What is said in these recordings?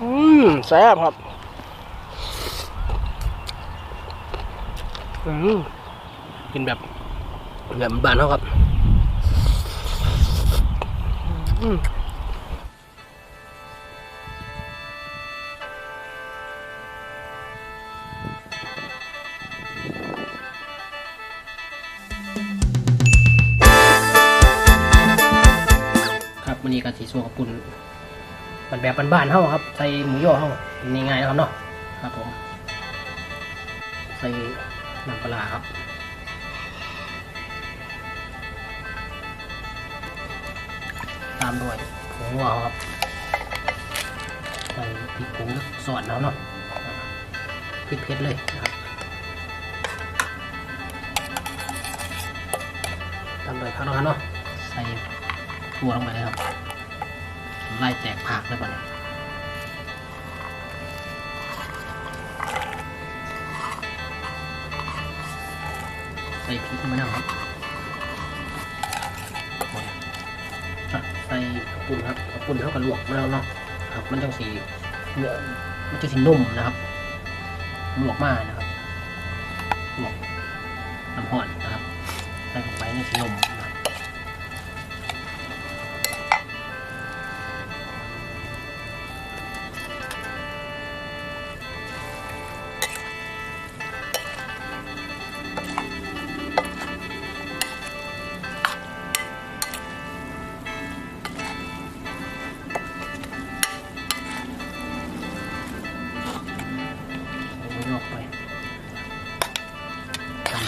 อืมแซ่บครับอืมกินแบบแบบบ้านเขาครับอืมครับวันนี้ก็สีสัวกับปุ่น มันแบบบ้านๆเฮาครับใส่หมูย่อเฮานี่ง่ายนะครับเนาะครับผมใส่น้ำปลาครับตามด้วยผงนัวครับใส่พริกผงสอนแล้วเนาะพริกเผ็ดเลยนะครับตามด้วยข้าวเนาะใส่ตัวลงไปเลยครับ ไล่แจกผักเลยก่อนเนี่ยใส่พริกมะนาวครับใส่ปุ่นครับปุ่นเท่ากับลวกมะนาวเนาะครับ มันจังสีเนื้อมันจะสีนุ่มนะครับลวกมากนะครับลวกน้ำห่อน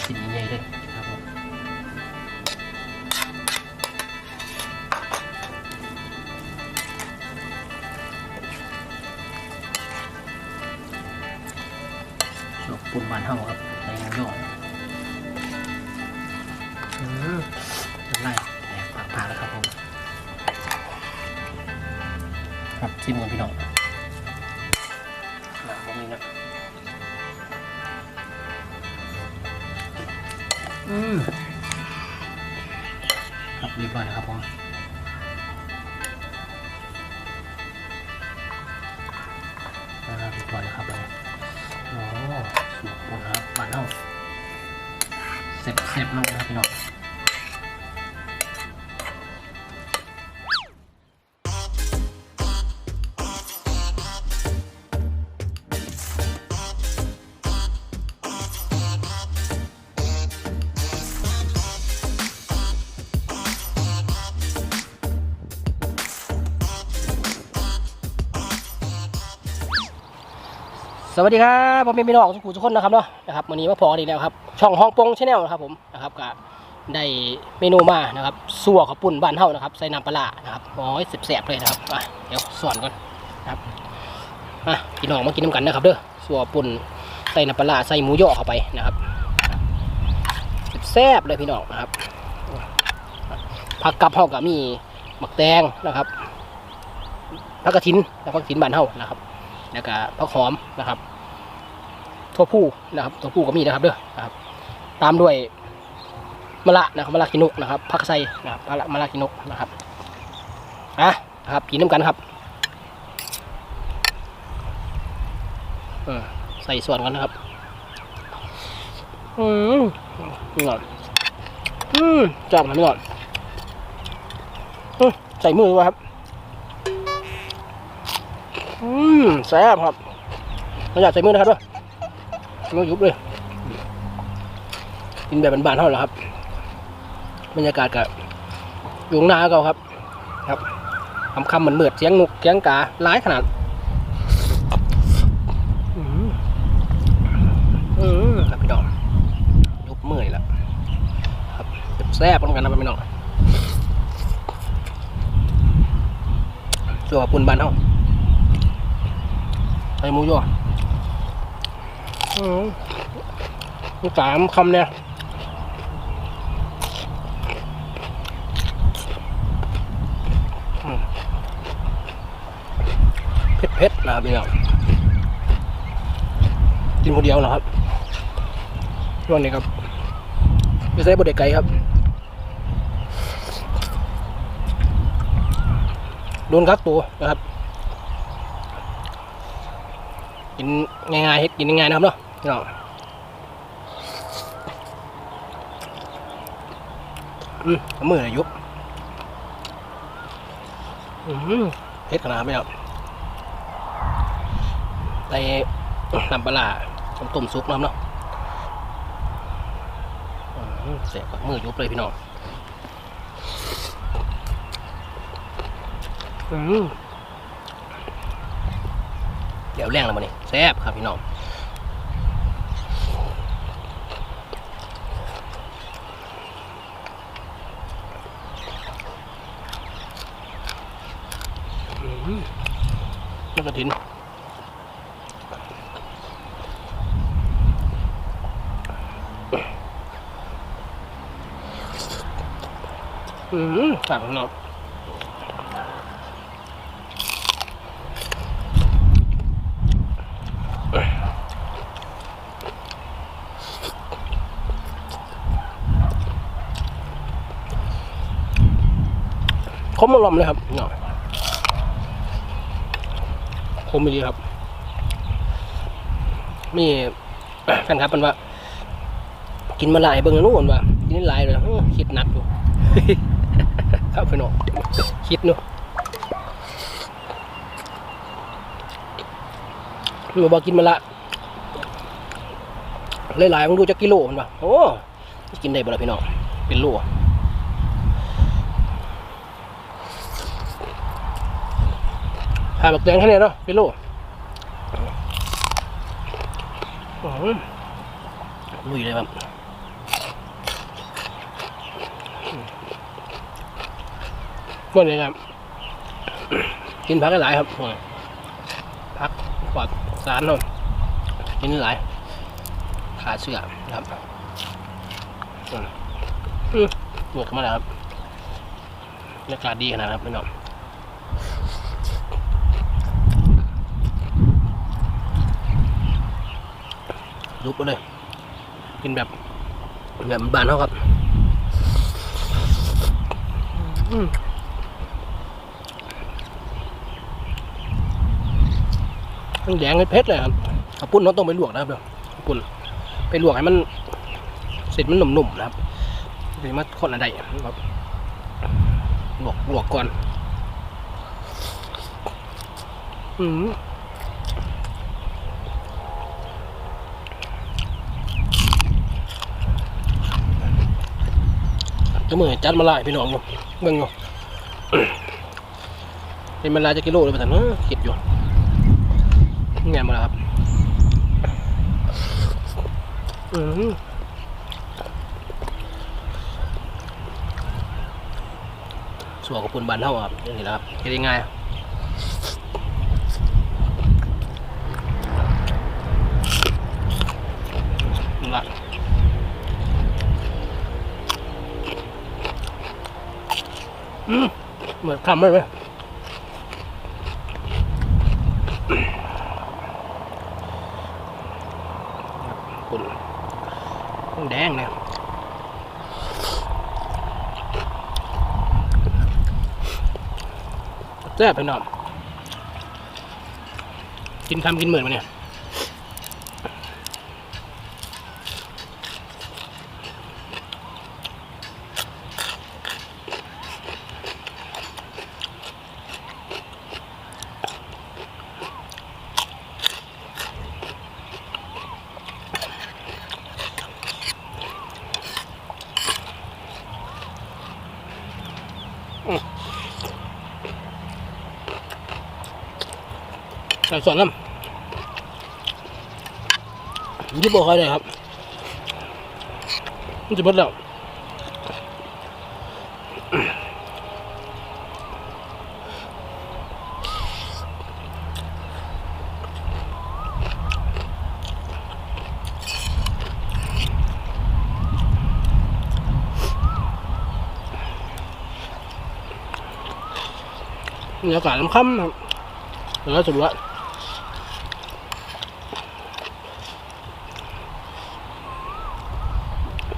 ทำสิ่งใหญ่ๆเลยครับผมดอกปุ่นบานเท่าครับใส่ย่อยอืมน้ำลายแตกปาแล้วครับผม ครับชิมกันพี่น้อง อืมครับเรียบร้อยนะครับผมอ่าเรียบร้อยแล้วครับเราโอ้สุกปุ่นครับบานเท่าเสร็จเสร็จลงนะครับพี่น้อง สวัสดีครับผมเป็นพี่น้องทุกผู้ทุกคนนะครับเนาะนะครับวันนี้มาพอกันอีกแล้วครับช่องห้องปงชาแนลนะครับผมนะครับก็ได้เมนูมานะครับสัวข้าวปุ้นบ้านเฮานะครับใส่น้ำปลานะครับโอ้ยแสบๆเลยนะครับอะเดี๋ยวสอนก่อนนะครับอะพี่น้องมากินน้ำกันนะครับเด้อสัวปุ่นใส่น้ำปลาใส่หมูย่อเข้าไปนะครับแซ่บเลยพี่น้องนะครับผักกับเฮาก็มีหมักแตงนะครับผักกระถินและผักกระถินบ้านเฮานะครับ แล้วก็ผักหอมนะครับทั่วผู้นะครับทั่วผู้ก็มีนะครับเด้อนะครับ ตามด้วยมะละนะครับมะละกินุกนะครับผักไส้นะครับมะละมะละกินุกนะครับอะนะครับกินน้ำกันครับอใส่ส่วนกันนะครับ อืมนี่ก่อนอืมจับมันนี่ก่อนอใส่มือวะครับ อืมแซ่บครับเราอยากใส่มือนะครับด้วยมือยุบเลย กินแบบบานๆเท่านั้นแหละครับ บรรยากาศกับยู่ข้างนาเขาครับ ครับคำคำเหมือนเมือดเสียงนกเสียงการ้ายขนาดอืมอืมครับพี่น้องยุบเมื่อยแล้วครับแซ่บๆเหมือนกันนะพี่น้องส่วนปุ่นบานเท่า ใส่หมูย่ออืมมีสามคำเนี่ยอืมเผ็ดๆนะพี่น้องกินคนเดียวนะครับช่วงนี้ครับไม่ใช่บดเด็กไก่ครับโดนกักตัวนะครับ กินง่ายๆเฮ็ดกินง่ายๆนะครับเนาะพี่น้องอืมมืออยยุบอืมเฮ็ดขนาดไหมครับใส่น้ำปลาต้มต้มซุปน้ำเนาะเสียกับมือยุบเลยพี่น้องอืม เดี๋ยวแรงแล้วมันนี่แซ่บครับพี่น้องอืมแล้วกระถินอืมสั่งเนาะ คมอารมเลยครับเนาะคมดีครับ มีแฟนครับมันว่า กินมาหลายเบิ่งแล้วนู่นว่ากินหลายเลยคิดหนักอยู่ครับพี่น้องคิดเนาะหนูบอกกินมาละหลายๆมึงดูจะกิโลมันปะโอ้กินได้บ่ละพี่น้องเป็นโล หาบักแดงแค่นี้เนาะเป็นโลอื้อหือลุยเลยครับมื่อนี้ครับ กินผักหลายๆครับผักปลอดสารเนาะกินหลายขาเชื่อครับอืมอืมเหมือนกันมาแล้วครับบรรยากาศดีขนาดนั้นครับพี่น้อง ลุกไปเลยกินแบบแบบบ้านเขาครับอืมมันแดงเป็นเพชรเลยครับข้าวปุ้นเราต้องไปลวกนะครับเดี๋ยวข้าวปุ้นไปลวกให้มันเสร็จมันหนุ่มๆนะครับถึงมาคนอะไรครับลวกลวกก่อน อืม จะมือจัดมาลายพี่น้องอยู่เบิ่งอยู่เป็นมาลายจะกิโลเลยป่ะท่านเอ้อคิดอยู่แง่มาแล้วครับอืมสัวกับปุ่นบานเท่าครับอย่นี้แหละครับเฮ็ดง่ายละอืม เหมือนคำเลยไหมปุ่นแดงเนี่ยแซ่บไปหน่อยกินคำกินเหมือนมาเนี่ย ใส่ส่วนน้ำยิบบอกใครเลยครับ มันจะเบิดแล้วบรรยากาศน้ำค่ำครับแล้วสุดละ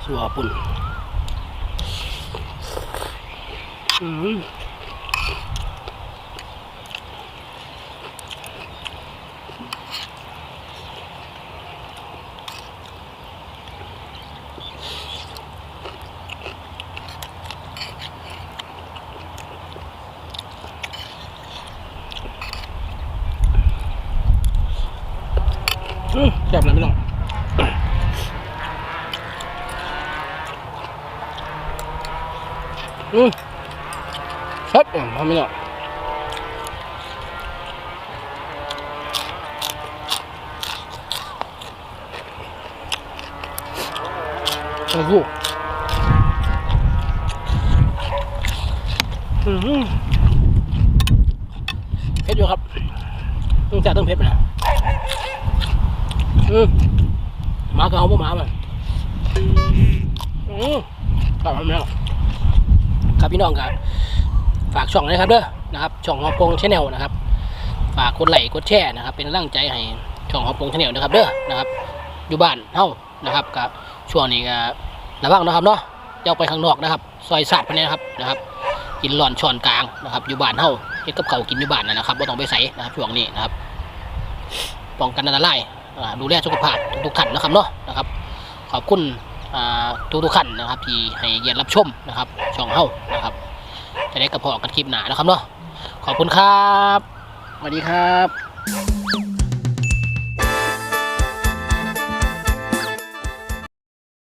สัวปุ่นอืมแซ่บเลยไม่ต้อง อืมครับอืมทำไม่หรอกโอ้โหอืมเผ็ดอยู่ครับต้องจ่ายต้องเผ็ดนะอืมมาก็เอาบ่หมามันอืมกลับมาแล้ว ครับพี่น้องครับฝากช่องนะครับเด้อนะครับช่องฮอปงชาแนลนะครับ ฝากกดไลค์กดแชร์นะครับ เป็นกำลังใจให้ช่องฮอปงชาแนลนะครับเด้อนะครับ อยู่บ้านเฮานะครับกับช่วงนี้ก็ระวังนะครับเนาะจะออกไปข้างนอกนะครับ ซอยสัตว์ไปเนี่ยนะครับนะครับ กินหลอนช้อนกลางนะครับ อยู่บ้านเฮาเฮ็ดกับเขากินอยู่บ้านนะครับไม่ต้องไปใส่นะครับช่วงนี้นะครับป้องกันอันตรายอ่ดูแลสุขภาพทุกท่านนะครับเนาะนะครับ ขอบคุณ ทุกทุกขันนะครับ ที่ให้เยียนรับชมนะครับช่องเฮานะครับ จะได้กระเพาะกันคลิปหนานะครับเนาะขอบคุณครับสวัสดีครับ